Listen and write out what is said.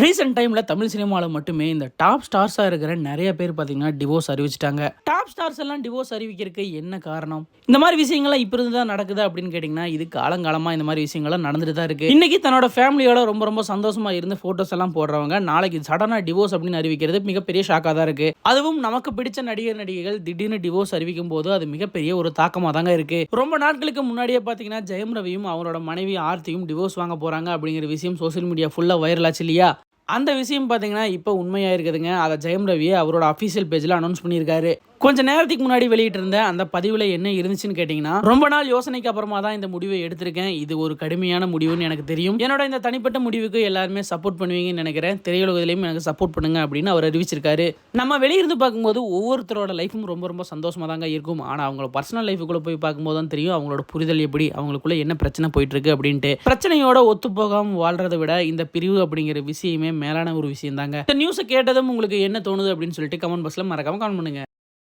Recent டைமில் தமிழ் சினிமாவில் மட்டுமே இந்த டாப் ஸ்டார்ஸாக இருக்கிற நிறைய பேர் பார்த்தீங்கன்னா டிவோர்ஸ் அறிவிச்சிட்டாங்க. டாப் ஸ்டார்ஸ் எல்லாம் டிவோர்ஸ் அறிவிக்கிறதுக்கு என்ன காரணம்? இந்த மாதிரி விஷயங்கள்லாம் இப்போ இருந்து தான் நடக்குது அப்படின்னு கேட்டிங்கன்னா இது காலங்காலமாக இந்த மாதிரி விஷயங்கள்லாம் நடந்துட்டு தான் இருக்குது இன்றைக்கி தன்னோட ஃபேமிலியோட ரொம்ப ரொம்ப சந்தோஷமாக இருந்து ஃபோட்டோஸ் எல்லாம் போடுறவங்க நாளைக்கு சடனாக டிவோர்ஸ் அப்படின்னு அறிவிக்கிறது மிகப்பெரிய ஷாக்காக தான் இருக்குது அதுவும் நமக்கு பிடிச்ச நடிகர் நடிகைகள் திடீர்னு டிவோர்ஸ் அறிவிக்கும் போது அது மிகப்பெரிய ஒரு தாக்கமாக தாங்க இருக்குது ரொம்ப நாட்களுக்கு முன்னாடியே பார்த்தீங்கன்னா ஜெயம் ரவியும் அவரோட மனைவி ஆர்த்தியும் டிவோர்ஸ் வாங்க போகிறாங்க அப்படிங்கிற விஷயம் சோஷியல் மீடியா ஃபுல்லாக வைரல் ஆச்சு இல்லையா? அந்த விஷயம் பார்த்தீங்கன்னா இப்போ உண்மையாக இருக்குதுங்க. அதை ஜெயம் ரவி அவரோட அஃபீஷியல் பேஜில் அனௌன்ஸ் பண்ணியிருக்காரு. கொஞ்ச நேரத்துக்கு முன்னாடி வெளியிட்டிருந்த அந்த பதிவில் என்ன இருந்துச்சுன்னு கேட்டிங்கன்னா ரொம்ப நாள் யோசனைக்கு அப்புறமா தான் இந்த முடிவை எடுத்திருக்கேன். இது ஒரு கடுமையான முடிவுன்னு எனக்கு தெரியும். என்னோட இந்த தனிப்பட்ட முடிவுக்கு எல்லாருமே சப்போர்ட் பண்ணுவீங்கன்னு நினைக்கிறேன். திரையுலகத்திலையும் எனக்கு சப்போர்ட் பண்ணுங்க அப்படின்னு அவர் அறிவிச்சிருக்காரு. நம்ம வெளியிருந்து பார்க்கும்போது ஒவ்வொருத்தரோட லைஃபும் ரொம்ப ரொம்ப சந்தோஷமாக தாங்க இருக்கும். ஆனால் அவங்களோட பர்சனல் லைஃபுக்குள்ளே போய் பார்க்கும்போது தான் தெரியும் அவங்களோட புரிதல் எப்படி அவங்களுக்குள்ள என்ன பிரச்சனை போயிட்டு இருக்கு அப்படின்ட்டு. பிரச்சனையோட ஒத்து போகாமல் வாழ்றதை விட இந்த பிரிவு அப்படிங்கிற விஷயமே மேலான ஒரு விஷயம் தாங்க இந்த நியூஸை கேட்டதும் உங்களுக்கு என்ன தோணுது அப்படின்னு சொல்லிட்டு கமெண்ட் பாக்ஸில் மறக்காம கமெண்ட் பண்ணுங்க.